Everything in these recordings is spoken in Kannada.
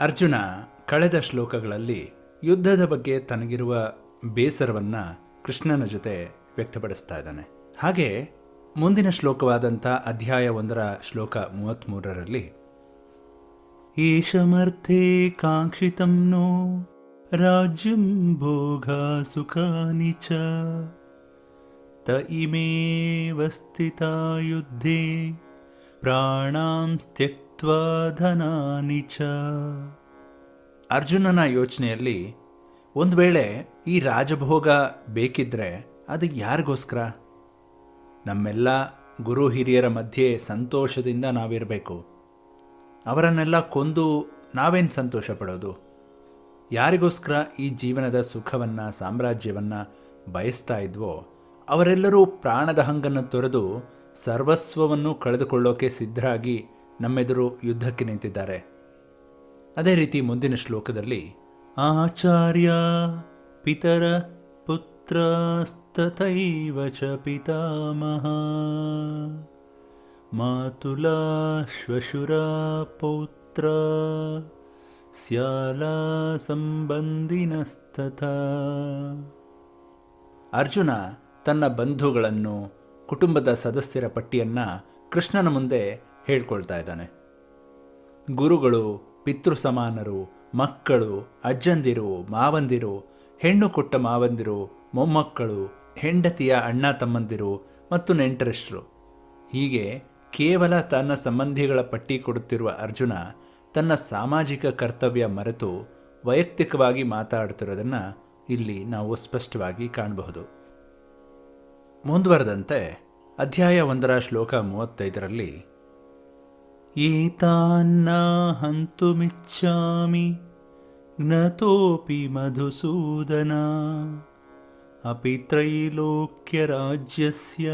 ಅರ್ಜುನ ಕಳೆದ ಶ್ಲೋಕಗಳಲ್ಲಿ ಯುದ್ಧದ ಬಗ್ಗೆ ತನಗಿರುವ ಬೇಸರವನ್ನ ಕೃಷ್ಣನ ಜೊತೆ ವ್ಯಕ್ತಪಡಿಸ್ತಾ ಇದ್ದಾನೆ. ಹಾಗೆ ಮುಂದಿನ ಶ್ಲೋಕವಾದಂಥ ಅಧ್ಯಾಯ ಒಂದರ ಶ್ಲೋಕ ಮೂವತ್ತ್ಮೂರರಲ್ಲಿ ಈಶಮರ್ಥೆ ಕಾಂಕ್ಷಿತಂ ನೋ ರಾಜ್ಯಂ ಭೋಗ ಸುಖಾನಿ ಚ ತ ಇಮೇವ ಸ್ಥಿತಾ ಯುದ್ಧೇ ಪ್ರಾಣಾಂ ಧನಾನಿ ಚ. ಅರ್ಜುನನ ಯೋಚನೆಯಲ್ಲಿ ಒಂದು ವೇಳೆ ಈ ರಾಜಭೋಗ ಬೇಕಿದ್ರೆ ಅದು ಯಾರಿಗೋಸ್ಕರ? ನಮ್ಮೆಲ್ಲ ಗುರು ಹಿರಿಯರ ಮಧ್ಯೆ ಸಂತೋಷದಿಂದ ನಾವಿರಬೇಕು. ಅವರನ್ನೆಲ್ಲ ಕೊಂದು ನಾವೇನು ಸಂತೋಷ ಪಡೋದು ಯಾರಿಗೋಸ್ಕರ ಈ ಜೀವನದ ಸುಖವನ್ನು, ಸಾಮ್ರಾಜ್ಯವನ್ನು ಬಯಸ್ತಾ ಇದ್ವೋ, ಅವರೆಲ್ಲರೂ ಪ್ರಾಣದ ಹಂಗನ್ನು ತೊರೆದು ಸರ್ವಸ್ವವನ್ನು ಕಳೆದುಕೊಳ್ಳೋಕೆ ಸಿದ್ಧರಾಗಿ ನಮ್ಮೆದುರು ಯುದ್ಧಕ್ಕೆ ನಿಂತಿದ್ದಾರೆ. ಅದೇ ರೀತಿ ಮುಂದಿನ ಶ್ಲೋಕದಲ್ಲಿ, ಆಚಾರ್ಯ ಪಿತರ ಪುತ್ರಸ್ತಥೈವ ಚ ಪಿತಾಮಹ, ಮಾತುಲಾ ಶ್ವಶುರ ಪೌತ್ರ, ಸ್ಯಾಲಾ ಸಂಬಂಧಿನಸ್ತಥ. ಅರ್ಜುನ ತನ್ನ ಬಂಧುಗಳನ್ನು, ಕುಟುಂಬದ ಸದಸ್ಯರ ಪಟ್ಟಿಯನ್ನು ಕೃಷ್ಣನ ಮುಂದೆ ಹೇಳ್ಕೊಳ್ತಾ ಇದ್ದಾನೆ. ಗುರುಗಳು, ಪಿತೃ ಸಮಾನರು, ಮಕ್ಕಳು, ಅಜ್ಜಂದಿರು, ಮಾವಂದಿರು, ಹೆಣ್ಣು ಕೊಟ್ಟ ಮಾವಂದಿರು, ಮೊಮ್ಮಕ್ಕಳು, ಹೆಂಡತಿಯ ಅಣ್ಣ ತಮ್ಮಂದಿರು ಮತ್ತು ನೆಂಟರಿಷ್ಟರು. ಹೀಗೆ ಕೇವಲ ತನ್ನ ಸಂಬಂಧಿಗಳ ಪಟ್ಟಿ ಕೊಡುತ್ತಿರುವ ಅರ್ಜುನ ತನ್ನ ಸಾಮಾಜಿಕ ಕರ್ತವ್ಯ ಮರೆತು ವೈಯಕ್ತಿಕವಾಗಿ ಮಾತಾಡ್ತಿರೋದನ್ನು ಇಲ್ಲಿ ನಾವು ಸ್ಪಷ್ಟವಾಗಿ ಕಾಣಬಹುದು. ಮುಂದುವರೆದಂತೆ ಅಧ್ಯಾಯ ಒಂದರ ಶ್ಲೋಕ ಮೂವತ್ತೈದರಲ್ಲಿ ಹಂತುಮಿಚ್ಛಾಮಿ ಜ್ಞತೋಪಿ ಮಧುಸೂದನ. ತ್ರೈಲೋಕ್ಯರಾಜ್ಯಸ್ಯ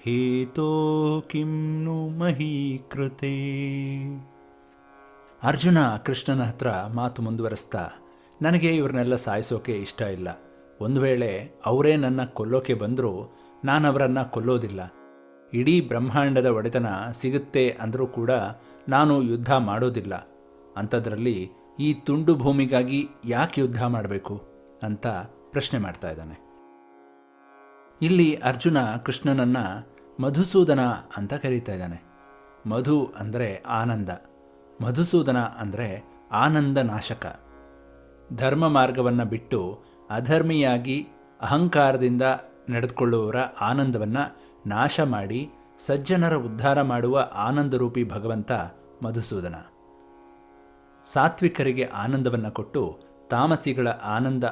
ಹೇತೋ ಕಿಂ ನು ಮಹೀಕೃತೆ. ಅರ್ಜುನ ಕೃಷ್ಣನ ಹತ್ರ ಮಾತು ಮುಂದುವರೆಸ್ತಾ, ನನಗೆ ಇವ್ರನ್ನೆಲ್ಲ ಸಾಯಿಸೋಕೆ ಇಷ್ಟ ಇಲ್ಲ. ಒಂದು ವೇಳೆ ಅವರೇ ನನ್ನ ಕೊಲ್ಲೋಕೆ ಬಂದರೂ ನಾನು ಅವರನ್ನು ಕೊಲ್ಲೋದಿಲ್ಲ. ಇಡೀ ಬ್ರಹ್ಮಾಂಡದ ಒಡೆತನ ಸಿಗುತ್ತೆ ಅಂದರೂ ಕೂಡ ನಾನು ಯುದ್ಧ ಮಾಡೋದಿಲ್ಲ. ಅಂಥದ್ರಲ್ಲಿ ಈ ತುಂಡು ಭೂಮಿಗಾಗಿ ಯಾಕೆ ಯುದ್ಧ ಮಾಡಬೇಕು ಅಂತ ಪ್ರಶ್ನೆ ಮಾಡ್ತಾ ಇದ್ದಾನೆ. ಇಲ್ಲಿ ಅರ್ಜುನ ಕೃಷ್ಣನನ್ನು ಮಧುಸೂದನ ಅಂತ ಕರೀತಾ ಇದ್ದಾನೆ. ಮಧು ಅಂದರೆ ಆನಂದ, ಮಧುಸೂದನ ಅಂದರೆ ಆನಂದ ನಾಶಕ. ಧರ್ಮ ಮಾರ್ಗವನ್ನು ಬಿಟ್ಟು ಅಧರ್ಮಿಯಾಗಿ ಅಹಂಕಾರದಿಂದ ನಡೆದುಕೊಳ್ಳುವವರ ಆನಂದವನ್ನು ನಾಶ ಮಾಡಿ ಸಜ್ಜನರ ಉದ್ಧಾರ ಮಾಡುವ ಆನಂದರೂಪಿ ಭಗವಂತ ಮಧುಸೂದನ. ಸಾತ್ವಿಕರಿಗೆ ಆನಂದವನ್ನು ಕೊಟ್ಟು ತಾಮಸಿಗಳ ಆನಂದ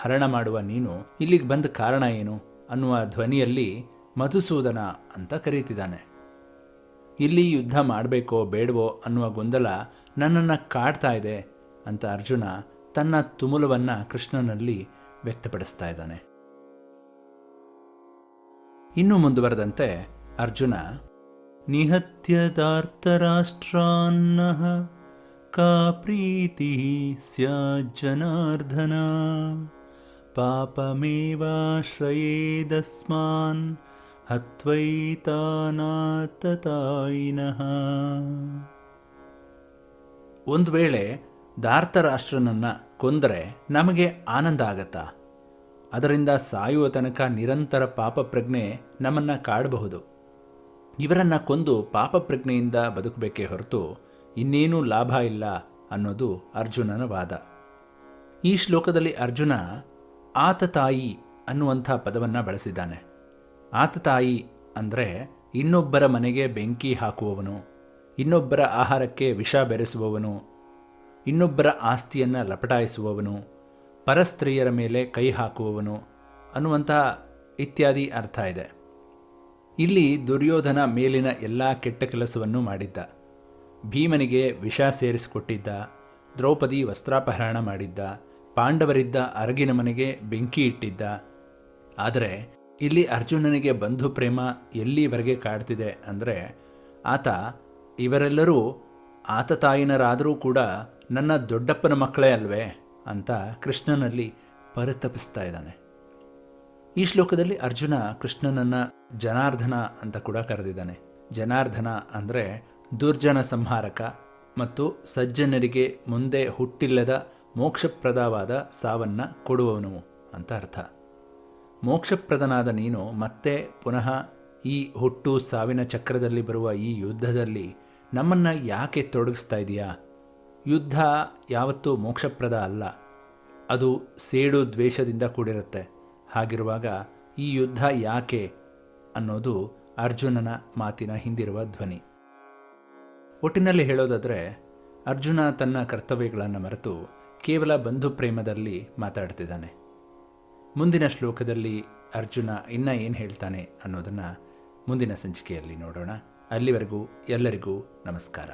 ಹರಣ ಮಾಡುವ ನೀನು ಇಲ್ಲಿಗೆ ಬಂದ ಕಾರಣ ಏನು ಅನ್ನುವ ಧ್ವನಿಯಲ್ಲಿ ಮಧುಸೂದನ ಅಂತ ಕರೀತಿದ್ದಾನೆ. ಇಲ್ಲಿ ಯುದ್ಧ ಮಾಡಬೇಕೋ ಬೇಡವೋ ಅನ್ನುವ ಗೊಂದಲ ನನ್ನನ್ನು ಕಾಡ್ತಾ ಇದೆ ಅಂತ ಅರ್ಜುನ ತನ್ನ ತುಮುಲವನ್ನು ಕೃಷ್ಣನಲ್ಲಿ ವ್ಯಕ್ತಪಡಿಸ್ತಾ ಇದ್ದಾನೆ. ಇನ್ನು ಮುಂದುವರೆದಂತೆ ಅರ್ಜುನ ನಿಹತ್ಯದಾರ್ತರಾಷ್ಟ್ರಾನ್ನ ಕಾ ಪ್ರೀತಿ ಸ್ಯಾಜ್ಜನಾರ್ಧನ ಪಾಪಮೇವಾಶ್ರಯೇದಸ್ಮಾನ್ ಹತ್ವೈತಾನಾತತಾಯಿನಃ. ಒಂದು ವೇಳೆ ದಾರ್ಥರಾಷ್ಟ್ರನನ್ನು ಕೊಂದರೆ ನಮಗೆ ಆನಂದ ಆಗತ್ತಾ? ಅದರಿಂದ ಸಾಯುವ ತನಕ ನಿರಂತರ ಪಾಪಪ್ರಜ್ಞೆ ನಮ್ಮನ್ನು ಕಾಡಬಹುದು. ಇವರನ್ನು ಕೊಂದು ಪಾಪಪ್ರಜ್ಞೆಯಿಂದ ಬದುಕಬೇಕೇ ಹೊರತು ಇನ್ನೇನೂ ಲಾಭ ಇಲ್ಲ ಅನ್ನೋದು ಅರ್ಜುನನ ವಾದ. ಈ ಶ್ಲೋಕದಲ್ಲಿ ಅರ್ಜುನ ಆತ ತಾಯಿ ಅನ್ನುವಂಥ ಪದವನ್ನು ಬಳಸಿದ್ದಾನೆ. ಆತ ತಾಯಿ ಅಂದರೆ ಇನ್ನೊಬ್ಬರ ಮನೆಗೆ ಬೆಂಕಿ ಹಾಕುವವನು, ಇನ್ನೊಬ್ಬರ ಆಹಾರಕ್ಕೆ ವಿಷ ಬೆರೆಸುವವನು, ಇನ್ನೊಬ್ಬರ ಆಸ್ತಿಯನ್ನು ಲಪಟಾಯಿಸುವವನು ಪರಸ್ತ್ರೀಯರ ಮೇಲೆ ಕೈ ಹಾಕುವವನು ಅನ್ನುವಂತಹ ಇತ್ಯಾದಿ ಅರ್ಥ ಇದೆ. ಇಲ್ಲಿ ದುರ್ಯೋಧನ ಮೇಲಿನ ಎಲ್ಲ ಕೆಟ್ಟ ಕೆಲಸವನ್ನು ಮಾಡಿದ್ದ. ಭೀಮನಿಗೆ ವಿಷ ಸೇರಿಸಿಕೊಟ್ಟಿದ್ದ, ದ್ರೌಪದಿ ವಸ್ತ್ರಾಪಹರಣ ಮಾಡಿದ್ದ, ಪಾಂಡವರಿದ್ದ ಅರಗಿನ ಮನೆಗೆ ಬೆಂಕಿ ಇಟ್ಟಿದ್ದ. ಆದರೆ ಇಲ್ಲಿ ಅರ್ಜುನನಿಗೆ ಬಂಧು ಪ್ರೇಮ ಎಲ್ಲಿವರೆಗೆ ಕಾಡ್ತಿದೆ ಅಂದರೆ ಆತ ಇವರೆಲ್ಲರೂ ಆತ ತಾಯಿನರಾದರೂ ಕೂಡ ನನ್ನ ದೊಡ್ಡಪ್ಪನ ಮಕ್ಕಳೇ ಅಲ್ವೇ? ಅಂತ ಕೃಷ್ಣನಲ್ಲಿ ಪರಿತಪಿಸ್ತಾ ಇದ್ದಾನೆ. ಈ ಶ್ಲೋಕದಲ್ಲಿ ಅರ್ಜುನ ಕೃಷ್ಣನನ್ನು ಜನಾರ್ಧನ ಅಂತ ಕೂಡ ಕರೆದಿದ್ದಾನೆ. ಜನಾರ್ಧನ ಅಂದರೆ ದುರ್ಜನ ಸಂಹಾರಕ ಮತ್ತು ಸಜ್ಜನರಿಗೆ ಮುಂದೆ ಹುಟ್ಟಿಲ್ಲದ ಮೋಕ್ಷಪ್ರದವಾದ ಸಾವನ್ನು ಕೊಡುವವನು ಅಂತ ಅರ್ಥ. ಮೋಕ್ಷಪ್ರದನಾದ ನೀನು ಮತ್ತೆ ಪುನಃ ಈ ಹುಟ್ಟು ಸಾವಿನ ಚಕ್ರದಲ್ಲಿ ಬರುವ ಈ ಯುದ್ಧದಲ್ಲಿ ನಮ್ಮನ್ನು ಯಾಕೆ ತೊಡಗಿಸ್ತಾ ಇದೆಯಾ? ಯುದ್ಧ ಯಾವತ್ತೂ ಮೋಕ್ಷಪ್ರದ ಅಲ್ಲ. ಅದು ಸೇಡು ದ್ವೇಷದಿಂದ ಕೂಡಿರುತ್ತೆ. ಹಾಗಿರುವಾಗ ಈ ಯುದ್ಧ ಯಾಕೆ ಅನ್ನೋದು ಅರ್ಜುನನ ಮಾತಿನ ಹಿಂದಿರುವ ಧ್ವನಿ. ಒಟ್ಟಿನಲ್ಲಿ ಹೇಳೋದಾದರೆ, ಅರ್ಜುನ ತನ್ನ ಕರ್ತವ್ಯಗಳನ್ನು ಮರೆತು ಕೇವಲ ಬಂಧು ಪ್ರೇಮದಲ್ಲಿ ಮಾತಾಡ್ತಿದ್ದಾನೆ. ಮುಂದಿನ ಶ್ಲೋಕದಲ್ಲಿ ಅರ್ಜುನ ಇನ್ನ ಏನು ಹೇಳ್ತಾನೆ ಅನ್ನೋದನ್ನು ಮುಂದಿನ ಸಂಚಿಕೆಯಲ್ಲಿ ನೋಡೋಣ. ಅಲ್ಲಿವರೆಗೂ ಎಲ್ಲರಿಗೂ ನಮಸ್ಕಾರ.